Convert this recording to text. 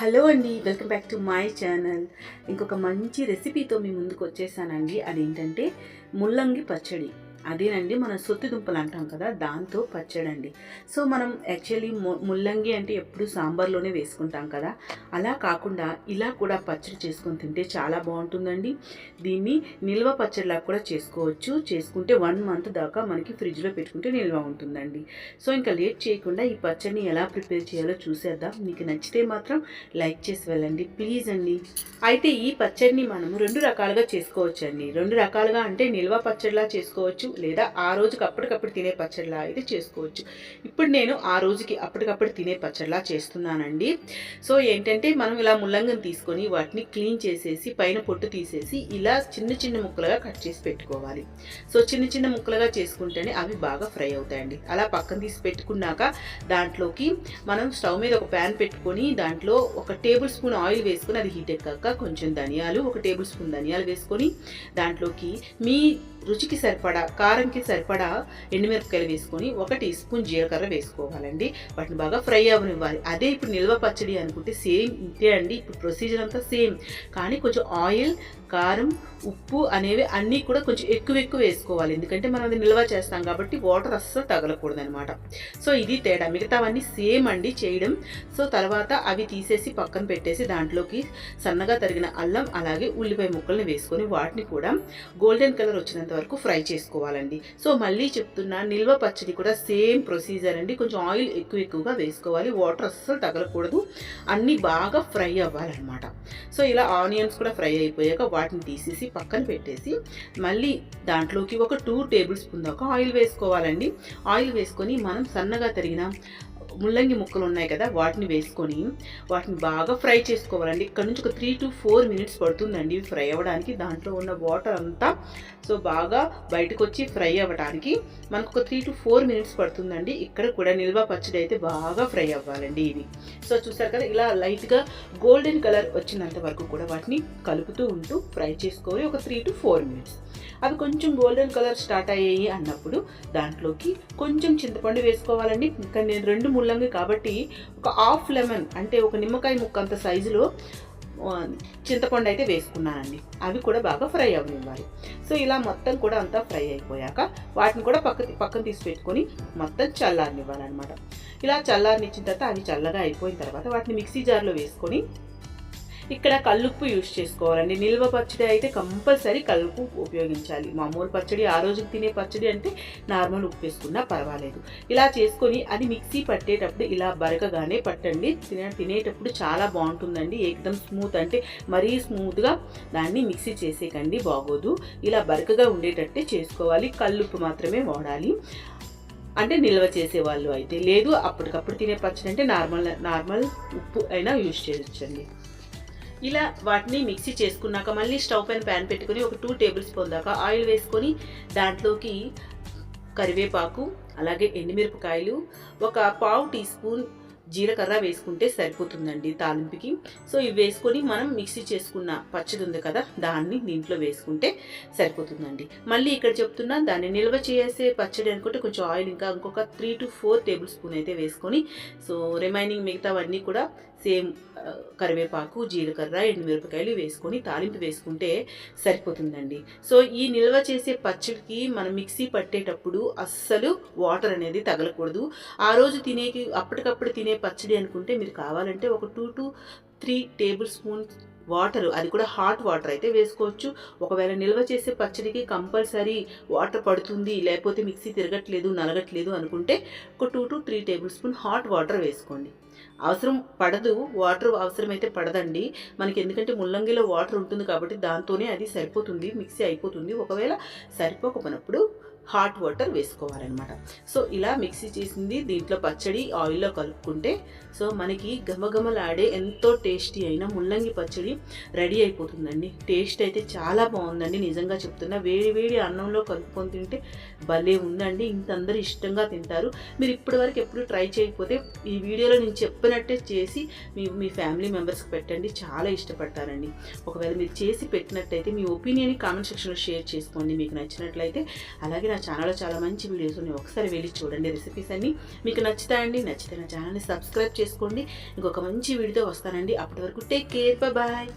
Hello అండి welcome back to my channel. ఇంకొక మంచి రెసిపీతో మీ ముందుకు వచ్చేసానండి. అదేంటంటే ముల్లంగి పచ్చడి. అదేనండి మనం సొత్తి దుంపలు అంటాం కదా దాంతో పచ్చడి అండి సో మనం యాక్చువల్లీ ముల్లంగి అంటే ఎప్పుడు సాంబార్లోనే వేసుకుంటాం కదా. అలా కాకుండా ఇలా కూడా పచ్చడి చేసుకొని తింటే చాలా బాగుంటుందండి. దీన్ని నిల్వ పచ్చడిలా కూడా చేసుకోవచ్చు. చేసుకుంటే వన్ మంత్ దాకా మనకి ఫ్రిడ్జ్లో పెట్టుకుంటే నిల్వ ఉంటుందండి. సో ఇంకా లేట్ చేయకుండా ఈ పచ్చడిని ఎలా ప్రిపేర్ చేయాలో చూసేద్దాం. మీకు నచ్చితే మాత్రం లైక్ చేసి వెళ్ళండి. ప్లీజ్ అండి. అయితే ఈ పచ్చడిని మనం రెండు రకాలుగా చేసుకోవచ్చు అండి రెండు రకాలుగా అంటే నిల్వ పచ్చడిలా చేసుకోవచ్చు లేదా ఆ రోజుకి అప్పటికప్పుడు తినే పచ్చడిలా అయితే చేసుకోవచ్చు. ఇప్పుడు నేను ఆ రోజుకి అప్పటికప్పుడు తినే పచ్చడిలా చేస్తున్నానండి. సో ఏంటంటే మనం ఇలా ముల్లంగిని తీసుకొని వాటిని క్లీన్ చేసేసి పైన పొట్టు తీసేసి ఇలా చిన్న చిన్న ముక్కలుగా కట్ చేసి పెట్టుకోవాలి. సో చిన్న చిన్న ముక్కలుగా చేసుకుంటేనే అవి బాగా ఫ్రై అవుతాయండి. అలా పక్కన తీసి పెట్టుకున్నాక దాంట్లోకి మనం స్టవ్ మీద ఒక ప్యాన్ పెట్టుకొని దాంట్లో ఒక టేబుల్ స్పూన్ ఆయిల్ వేసుకొని అది హీట్ ఎక్కాక కొంచెం ధనియాలు ఒక టేబుల్ స్పూన్ ధనియాలు వేసుకొని దాంట్లోకి మీ రుచికి సరిపడా కారంకి సరిపడా ఎండుమిరపకాయలు వేసుకొని ఒక టీ స్పూన్ జీలకర్ర వేసుకోవాలండి. వాటిని బాగా ఫ్రై అవ్వనివ్వాలి. అదే ఇప్పుడు నిల్వ పచ్చడి అనుకుంటే సేమ్ ఇంతే అండి. ఇప్పుడు ప్రొసీజర్ అంతా సేమ్. కానీ కొంచెం ఆయిల్ కారం ఉప్పు అనేవి అన్నీ కూడా కొంచెం ఎక్కువ ఎక్కువ వేసుకోవాలి. ఎందుకంటే మనం అది నిల్వ చేస్తాం కాబట్టి వాటర్ అస్సలు తగలకూడదు అనమాట సో ఇది తేడా. మిగతావన్నీ సేమ్ అండి చేయడం. సో తర్వాత అవి తీసేసి పక్కన పెట్టేసి దాంట్లోకి సన్నగా తరిగిన అల్లం అలాగే ఉల్లిపాయ ముక్కల్ని వేసుకొని వాటిని కూడా గోల్డెన్ కలర్ వచ్చినంత వరకు ఫ్రై వేసుకోవాలండి. సో మళ్ళీ చెప్తున్నా నిల్వ పచ్చడి కూడా సేమ్ ప్రొసీజర్ అండి. కొంచెం ఆయిల్ ఎక్కువ ఎక్కువగా వేసుకోవాలి. వాటర్ అస్సలు తగలకూడదు. అన్నీ బాగా ఫ్రై అవ్వాలన్నమాట. సో ఇలా ఆనియన్స్ కూడా ఫ్రై అయిపోయాక వాటిని తీసేసి పక్కన పెట్టేసి మళ్ళీ దాంట్లోకి ఒక టూ టేబుల్ స్పూన్ దాకా ఆయిల్ వేసుకోవాలండి. ఆయిల్ వేసుకొని మనం సన్నగా తరిగిన ముల్లంగి ముక్కలు ఉన్నాయి కదా వాటిని వేసుకొని వాటిని బాగా ఫ్రై చేసుకోవాలండి. ఇక్కడ నుంచి ఒక త్రీ టు ఫోర్ మినిట్స్ పడుతుందండి ఇవి ఫ్రై అవ్వడానికి. దాంట్లో ఉన్న వాటర్ అంతా సో బాగా బయటకు వచ్చి ఫ్రై అవ్వడానికి మనకు ఒక త్రీ టు ఫోర్ మినిట్స్ పడుతుందండి. ఇక్కడ కూడా నిల్వ పచ్చడి అయితే బాగా ఫ్రై అవ్వాలండి ఇవి సో చూసారు కదా ఇలా లైట్గా గోల్డెన్ కలర్ వచ్చినంత వరకు కూడా వాటిని కలుపుతూ ఉంటూ ఫ్రై చేసుకోవాలి. ఒక త్రీ టు ఫోర్ మినిట్స్ అవి కొంచెం గోల్డెన్ కలర్ స్టార్ట్ అయ్యాయి అన్నప్పుడు దాంట్లోకి కొంచెం చింతపండు వేసుకోవాలండి. ఇంకా నేను రెండు ముల్లంగి కాబట్టి ఒక హాఫ్ లెమన్ అంటే ఒక నిమ్మకాయ ముక్క అంత సైజులో చింతపండు అయితే వేసుకున్నానండి. అవి కూడా బాగా ఫ్రై అవ్వనివ్వాలి. సో ఇలా మొత్తం కూడా అంతా ఫ్రై అయిపోయాక వాటిని కూడా పక్క పక్కన తీసి పెట్టుకొని మొత్తం చల్లారనివ్వాలన్నమాట. ఇలా చల్లారనిచ్చిన తర్వాత అవి చల్లగా అయిపోయిన తర్వాత వాటిని మిక్సీ జార్లో వేసుకొని ఇక్కడ కల్లుప్పు యూజ్ చేసుకోవాలండి. నిల్వ పచ్చడి అయితే కంపల్సరీ కల్లుప్పు ఉపయోగించాలి. మామూలు పచ్చడి ఆ రోజుకి తినే పచ్చడి అంటే నార్మల్ ఉప్పు వేసుకున్నా పర్వాలేదు. ఇలా చేసుకొని అది మిక్సీ పట్టేటప్పుడు ఇలా బరకగానే పట్టండి. తిన తినేటప్పుడు చాలా బాగుంటుందండి. ఏకదం స్మూత్ అంటే మరీ స్మూత్గా దాన్ని మిక్సీ చేసేకండి. బాగోదు. ఇలా బరకగా ఉండేటట్టే చేసుకోవాలి. కల్లుప్పు మాత్రమే వాడాలి. అంటే నిల్వ చేసే వాళ్ళు అయితే. లేదు అప్పటికప్పుడు తినే పచ్చడి అంటే నార్మల్ నార్మల్ ఉప్పు అయినా యూజ్ చేయొచ్చండి. ఇలా వాటిని మిక్సీ చేసుకున్నాక మళ్ళీ స్టవ్ పైన ప్యాన్ పెట్టుకొని ఒక టూ టేబుల్ స్పూన్ దాకా ఆయిల్ వేసుకొని దాంట్లోకి కరివేపాకు అలాగే ఎండుమిరపకాయలు ఒక పావు టీ స్పూన్ జీలకర్ర వేసుకుంటే సరిపోతుందండి తాలింపుకి. సో ఇవి వేసుకొని మనం మిక్సీ చేసుకున్న పచ్చడి ఉంది కదా దాన్ని దీంట్లో వేసుకుంటే సరిపోతుందండి. మళ్ళీ ఇక్కడ చెప్తున్నా దాన్ని నిల్వ చేసే పచ్చడి అనుకుంటే కొంచెం ఆయిల్ ఇంకా ఇంకొక three to four tablespoon అయితే వేసుకొని సో రిమైనింగ్ మిగతావన్నీ కూడా సేమ్ కరివేపాకు జీలకర్ర ఎండుమిరపకాయలు వేసుకొని తాలింపు వేసుకుంటే సరిపోతుందండి. సో ఈ నిల్వ చేసే పచ్చడికి మనం మిక్సీ పట్టేటప్పుడు అస్సలు వాటర్ అనేది తగలకూడదు. ఆ రోజు తినేకి అప్పటికప్పుడు తినే పచ్చడి అనుకుంటే మీరు కావాలంటే ఒక two to three tablespoon water అది కూడా హాట్ వాటర్ అయితే వేసుకోవచ్చు. ఒకవేళ నిల్వ చేసే పచ్చడికి కంపల్సరీ వాటర్ పడుతుంది లేకపోతే మిక్సీ తిరగట్లేదు నలగట్లేదు అనుకుంటే ఒక two to three tablespoon hot water వేసుకోండి. అవసరం పడదు వాటర్ అవసరమైతే పడదండి. మనకి ఎందుకంటే ముల్లంగిలో వాటర్ ఉంటుంది కాబట్టి దాంతోనే అది సరిపోతుంది మిక్సీ అయిపోతుంది. ఒకవేళ సరిపోకపోయినప్పుడు హాట్ వాటర్ వేసుకోవాలన్నమాట. సో ఇలా మిక్సీ చేసింది దీంట్లో పచ్చడి ఆయిల్లో కలుపుకుంటే సో మనకి గమగమలాడే ఎంతో టేస్టీ అయిన ముల్లంగి పచ్చడి రెడీ అయిపోతుందండి. టేస్ట్ అయితే చాలా బాగుందండి నిజంగా చెప్తున్నా. వేడి వేడి అన్నంలో కలుపుకొని తింటే భలే ఉందండి ఇంత అందరూ ఇష్టంగా తింటారు. మీరు ఇప్పటివరకు ఎప్పుడు ట్రై చేయకపోతే ఈ వీడియోలో నేను చెప్పినట్టే చేసి మీ మీ ఫ్యామిలీ మెంబర్స్కి పెట్టండి చాలా ఇష్టపడతారండి. ఒకవేళ మీరు చేసి పెట్టినట్టయితే మీ ఒపీనియన్ కామెంట్ సెక్షన్లో షేర్ చేసుకోండి మీకు నచ్చినట్లయితే. అలాగే నా నా ఛానల్లో చాలా మంచి వీడియోస్ ఉన్నాయి. ఒకసారి వెళ్ళి చూడండి రెసిపీస్ అన్ని. మీకు నచ్చుతాయండి నచ్చితే నా ఛానల్ని సబ్స్క్రైబ్ చేసుకోండి. ఇంకొక మంచి వీడియోతో వస్తానండి. అప్పటి వరకు టేక్ కేర్ బాయ్